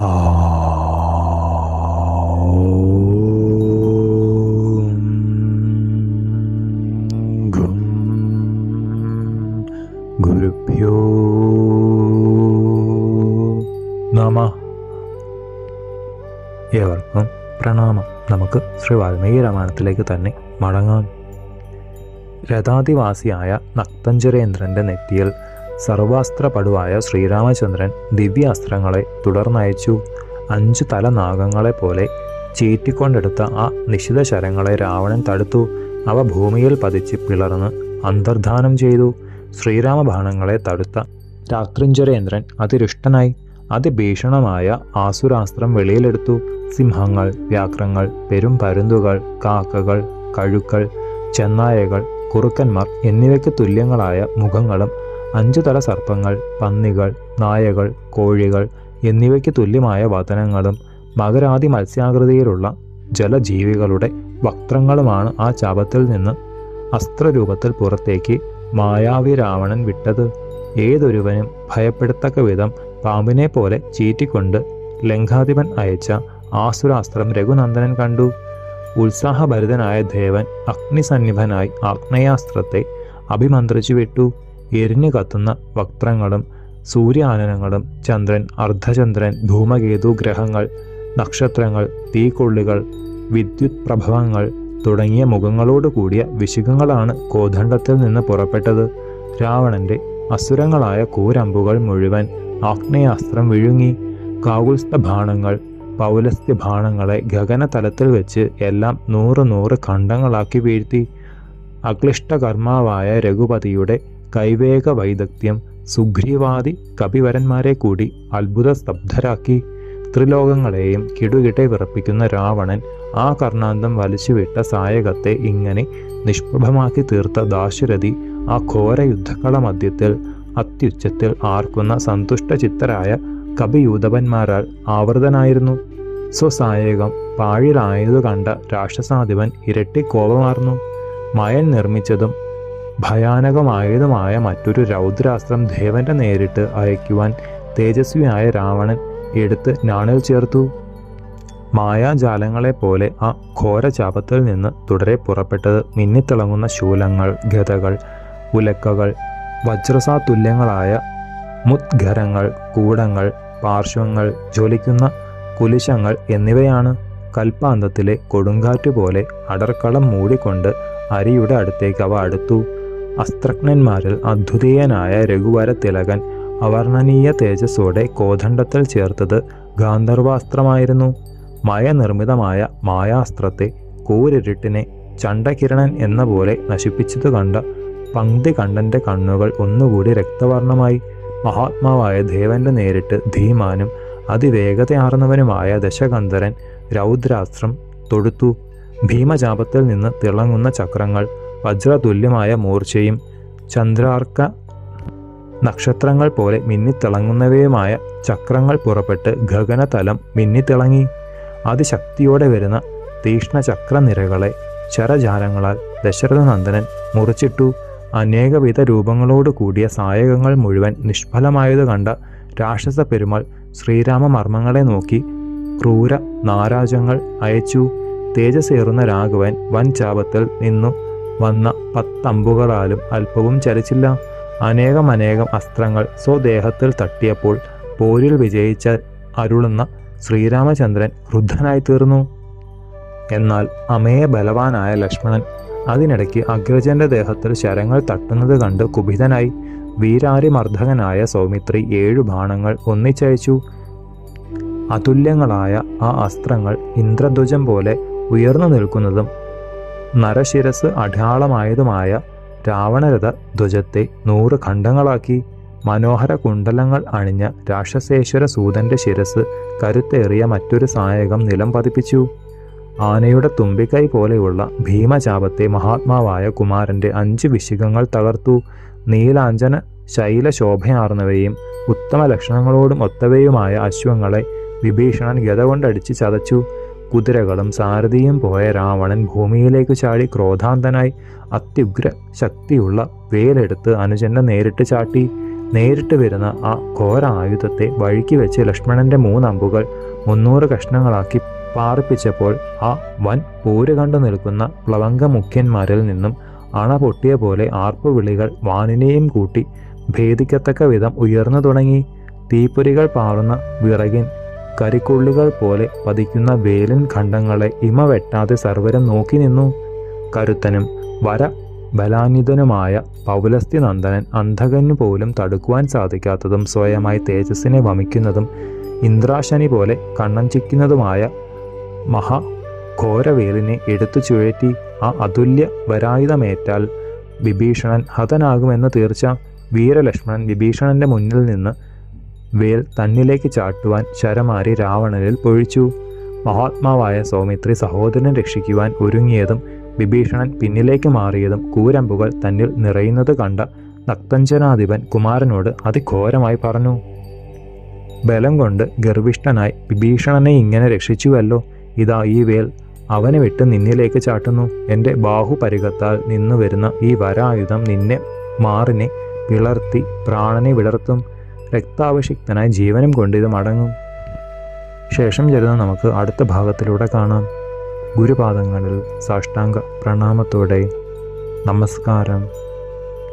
ഏവർക്കും പ്രണാമം. നമുക്ക് ശ്രീ വാൽമീകി രാമായണത്തിലേക്ക് തന്നെ മടങ്ങാം. രഥാധിവാസിയായ നക്തഞ്ചരേന്ദ്രന്റെ നെറ്റിയിൽ സർവാസ്ത്രപടുവായ ശ്രീരാമചന്ദ്രൻ ദിവ്യാസ്ത്രങ്ങളെ തുടർന്നയച്ചു. അഞ്ചു തല നാഗങ്ങളെ പോലെ ചീറ്റിക്കൊണ്ടെടുത്ത ആ നിശിത ശരങ്ങളെ രാവണൻ തടുത്തു. അവ ഭൂമിയിൽ പതിച്ച് പിളർന്ന് അന്തർധാനം ചെയ്തു. ശ്രീരാമബാണങ്ങളെ തടുത്ത രാത്രിഞ്ചരേന്ദ്രൻ അതിരുഷ്ടനായി. അതിഭീഷണമായ ആസുരാസ്ത്രം വെളിയിലെടുത്തു. സിംഹങ്ങൾ വ്യാക്രങ്ങൾ പെരും പരുന്തുകൾ കാക്കകൾ കഴുക്കൾ ചെന്നായകൾ കുറുക്കന്മാർ എന്നിവയ്ക്ക് തുല്യങ്ങളായ മുഖങ്ങളും അഞ്ചു തല സർപ്പങ്ങൾ പന്നികൾ നായകൾ കോഴികൾ എന്നിവയ്ക്ക് തുല്യമായ വതനങ്ങളും മകരാതി മത്സ്യാകൃതിയിലുള്ള ജലജീവികളുടെ വക്രങ്ങളുമാണ് ആ ചാപത്തിൽ നിന്ന് അസ്ത്രരൂപത്തിൽ പുറത്തേക്ക് മായാവി രാവണൻ വിട്ടത്. ഏതൊരുവനും ഭയപ്പെടുത്തക്ക വിധം പാമ്പിനെ പോലെ ചീറ്റിക്കൊണ്ട് ലങ്കാധിപൻ അയച്ച ആസുരാസ്ത്രം രഘുനന്ദനൻ കണ്ടു. ഉത്സാഹഭരിതനായ ദേവൻ അഗ്നിസന്നിഭനായി ആഗ്നേയാസ്ത്രത്തെ അഭിമന്ത്രിച്ചു വിട്ടു. എരിഞ്ഞു കത്തുന്ന വക്രങ്ങളും സൂര്യാനനങ്ങളും ചന്ദ്രൻ അർദ്ധചന്ദ്രൻ ധൂമകേതു ഗ്രഹങ്ങൾ നക്ഷത്രങ്ങൾ തീക്കൊള്ളികൾ വിദ്യുത് പ്രഭവങ്ങൾ തുടങ്ങിയ മുഖങ്ങളോട് കൂടിയ വിശുഖങ്ങളാണ് കോദണ്ഡത്തിൽ നിന്ന് പുറപ്പെട്ടത്. രാവണന്റെ അസുരങ്ങളായ കൂരമ്പുകൾ മുഴുവൻ ആഗ്നേയാസ്ത്രം വിഴുങ്ങി കാകുൽസ്ഥ ബാണങ്ങൾ പൗലസ്ത്യ ബാണങ്ങളെ ഗഗനതലത്തിൽ വെച്ച് എല്ലാം നൂറ് നൂറ് ഖണ്ഡങ്ങളാക്കി വീഴ്ത്തി. അക്ലിഷ്ടകർമാവായ രഘുപതിയുടെ കൈവേഗ വൈദഗ്ധ്യം സുഗ്രീവാദി കപിവരന്മാരെ കൂടി അത്ഭുത സ്തബ്ധരാക്കി ത്രിലോകങ്ങളെയും കിടുകിട്ടെ വിറപ്പിക്കുന്ന രാവണൻ ആ കർണാന്തം വലിച്ചുവിട്ട സായകത്തെ ഇങ്ങനെ നിഷ്പ്രഭമാക്കി തീർത്ത ദാശരഥി ആ ഘോര യുദ്ധക്കള മധ്യത്തിൽ അത്യുച്ചത്തിൽ ആർക്കുന്ന സന്തുഷ്ടചിത്തരായ കപിയൂതപന്മാരാൽ ആവൃതനായിരുന്നു. സ്വസായകം പാഴിലായതു കണ്ട രാക്ഷസാധിപൻ ഇരട്ടി കോപമാർന്നു. മയൻ നിർമ്മിച്ചതും ഭയാനകമായതുമായ മറ്റൊരു രൗദ്രാസ്ത്രം ദേവന്റെ നേരിട്ട് അയക്കുവാൻ തേജസ്വിയായ രാവണൻ എടുത്ത് ഞാണിൽ ചേർത്തു. മായാജാലങ്ങളെ പോലെ ആ ഘോരചാപത്തിൽ നിന്ന് തുടരെ പുറപ്പെട്ടത് മിന്നിത്തിളങ്ങുന്ന ശൂലങ്ങൾ ഗതകൾ ഉലക്കകൾ വജ്രസാതുല്യങ്ങളായ മുദ്ഗരങ്ങൾ കൂടങ്ങൾ പാർശ്വങ്ങൾ ജ്വലിക്കുന്ന കുലിശങ്ങൾ എന്നിവയാണ് കൽപ്പാന്തത്തിലെ കൊടുങ്കാറ്റ് പോലെ അടർക്കളം മൂടിക്കൊണ്ട് അരിയുടെ അടുത്തേക്ക് അവ അടുത്തു. അസ്ത്രജ്ഞന്മാരിൽ അദ്വിതീയനായ രഘുവര തിലകൻ അവർണനീയ തേജസ്സോടെ കോദണ്ഡത്തിൽ ചേർത്തത് ഗാന്ധർവാസ്ത്രമായിരുന്നു. മയനിർമ്മിതമായ മായാസ്ത്രത്തെ കൂരിരുട്ടിനെ ചണ്ടകിരണൻ എന്ന പോലെ നശിപ്പിച്ചത് കണ്ട പങ്ക്തി കണ്ടന്റെ കണ്ണുകൾ ഒന്നുകൂടി രക്തവർണമായി മഹാത്മാവായ ദേവന്റെ നേരിട്ട് ധീമാനും അതിവേഗതയാർന്നവനുമായ ദശകന്ധരൻ രൗദ്രാസ്ത്രം തൊടുത്തു. ഭീമജാപത്തിൽ നിന്ന് തിളങ്ങുന്ന ചക്രങ്ങൾ വജ്രതുല്യമായ മൂർച്ചയും ചന്ദ്രാർക്ക നക്ഷത്രങ്ങൾ പോലെ മിന്നിത്തിളങ്ങുന്നവയുമായ ചക്രങ്ങൾ പുറപ്പെട്ട് ഗഗനതലം മിന്നിത്തിളങ്ങി. അതിശക്തിയോടെ വരുന്ന തീക്ഷ്ണ ചക്രനിരകളെ ശരജാലങ്ങളാൽ ദശരഥനന്ദനൻ മുറിച്ചിട്ടു. അനേകവിധ രൂപങ്ങളോട് കൂടിയ സായകങ്ങൾ മുഴുവൻ നിഷ്ഫലമായത് കണ്ട രാക്ഷസ പെരുമാൾ ശ്രീരാമമർമ്മങ്ങളെ നോക്കി ക്രൂര നാരാജങ്ങൾ അയച്ചു. തേജസ്സേറുന്ന രാഘവൻ വൻ ചാപത്തിൽ നിന്നു. വന്ന പത്തമ്പുകളാലും അല്പവും ചലിച്ചില്ല. അനേകം അനേകം അസ്ത്രങ്ങൾ സ്വദേഹത്തിൽ തട്ടിയപ്പോൾ പോരിൽ വിജയിച്ച അരുളുന്ന ശ്രീരാമചന്ദ്രൻ വൃദ്ധനായി തീർന്നു എന്നാൽ അമേയ ബലവാനായ ലക്ഷ്മണൻ അതിനിടയ്ക്ക് അഗ്രജന്റെ ദേഹത്തിൽ ശരങ്ങൾ തട്ടുന്നത് കണ്ട് കുപിതനായി. വീരാരിമർദ്ദകനായ സൗമിത്രി ഏഴു ബാണങ്ങൾ ഒന്നിച്ചയച്ചു. അതുല്യങ്ങളായ ആ അസ്ത്രങ്ങൾ ഇന്ദ്രധ്വജം പോലെ ഉയർന്നു നിൽക്കുന്നതും നരശിരസ് അടയാളമായതുമായ രാവണരഥ ധ്വജത്തെ നൂറ് ഖണ്ഡങ്ങളാക്കി മനോഹര കുണ്ടലങ്ങൾ അണിഞ്ഞ രാക്ഷസേശ്വര സൂതന്റെ ശിരസ് കരുത്തേറിയ മറ്റൊരു സായകം നിലം പതിപ്പിച്ചു. ആനയുടെ തുമ്പിക്കൈ പോലെയുള്ള ഭീമചാപത്തെ മഹാത്മാവായ കുമാരന്റെ അഞ്ച് വിശികങ്ങൾ തളർത്തു. നീലാഞ്ജന ശൈലശോഭയാർന്നവയും ഉത്തമ ലക്ഷണങ്ങളോടും ഒത്തവയുമായ അശ്വങ്ങളെ വിഭീഷണൻ ഗത കൊണ്ടടിച്ച് ചതച്ചു. കുതിരകളും സാരഥിയും പോയ രാവണൻ ഭൂമിയിലേക്ക് ചാടി ക്രോധാന്തനായി അത്യുഗ്ര ശക്തിയുള്ള വേലെടുത്ത് അനുജനെ നേരിട്ട് ചാട്ടി. നേരിട്ട് വരുന്ന ആ ഘോര ആയുധത്തെ വഴിക്ക് വെച്ച് ലക്ഷ്മണന്റെ മൂന്നമ്പുകൾ മുന്നൂറ് കഷ്ണങ്ങളാക്കി പാർപ്പിച്ചപ്പോൾ ആ വൻ പോര് കണ്ടു നിൽക്കുന്ന പ്ലവങ്ക മുഖ്യന്മാരിൽ നിന്നും അണ പൊട്ടിയ പോലെ ആർപ്പുവിളികൾ വാനിനെയും കൂട്ടി ഭേദിക്കത്തക്ക വിധം ഉയർന്നു തുടങ്ങി. തീപ്പൊരികൾ പാറുന്ന വിറകിൻ കരിക്കുള്ളികൾ പോലെ പതിക്കുന്ന വേലൻ ഖണ്ഡങ്ങളെ ഇമ വെട്ടാതെ സർവരം നോക്കി നിന്നു. കരുത്തനും വര ബലാന്വിതനുമായ പൗലസ്ത്യ നന്ദനൻ അന്ധകനു പോലും തടുക്കുവാൻ സാധിക്കാത്തതും സ്വയമായി തേജസ്സിനെ വമിക്കുന്നതും ഇന്ദ്രാശനി പോലെ കണ്ണഞ്ചിക്കുന്നതുമായ മഹാ ഘോരവേലിനെ എടുത്തു ചുഴറ്റി ആ അതുല്യ വരായുധമേറ്റാൽ വിഭീഷണൻ ഹതനാകുമെന്ന് തീർച്ച വീരലക്ഷ്മണൻ വിഭീഷണന്റെ മുന്നിൽ നിന്ന് വേൽ തന്നിലേക്ക് ചാട്ടുവാൻ ശരമാരി രാവണനിൽ പൊഴിച്ചു. മഹാത്മാവായ സൗമിത്രി സഹോദരനെ രക്ഷിക്കുവാൻ ഒരുങ്ങിയതും വിഭീഷണൻ പിന്നിലേക്ക് മാറിയതും കൂരമ്പുകൾ തന്നിൽ നിറയുന്നത് കണ്ട നക്തഞ്ജനാധിപൻ കുമാരനോട് അതിഘോരമായി പറഞ്ഞു ബലം കൊണ്ട് ഗർഭിഷ്ഠനായി വിഭീഷണനെ ഇങ്ങനെ രക്ഷിച്ചുവല്ലോ. ഇതാ ഈ വേൽ അവനെ വിട്ട് നിന്നിലേക്ക് ചാട്ടുന്നു. എന്റെ ബാഹുപരികത്താൽ നിന്നു വരുന്ന ഈ വരായുധം നിന്നെ മാറിനെ പിളർത്തി പ്രാണനെ വിടർത്തും. രക്താവശിക്തനായി ജീവനും കൊണ്ട് ഇത് മടങ്ങും. ശേഷം ചെല്ലുന്ന നമുക്ക് അടുത്ത ഭാഗത്തിലൂടെ കാണാം. ഗുരുപാദങ്ങളിൽ സാഷ്ടാംഗ പ്രണാമത്തോടെ നമസ്കാരം.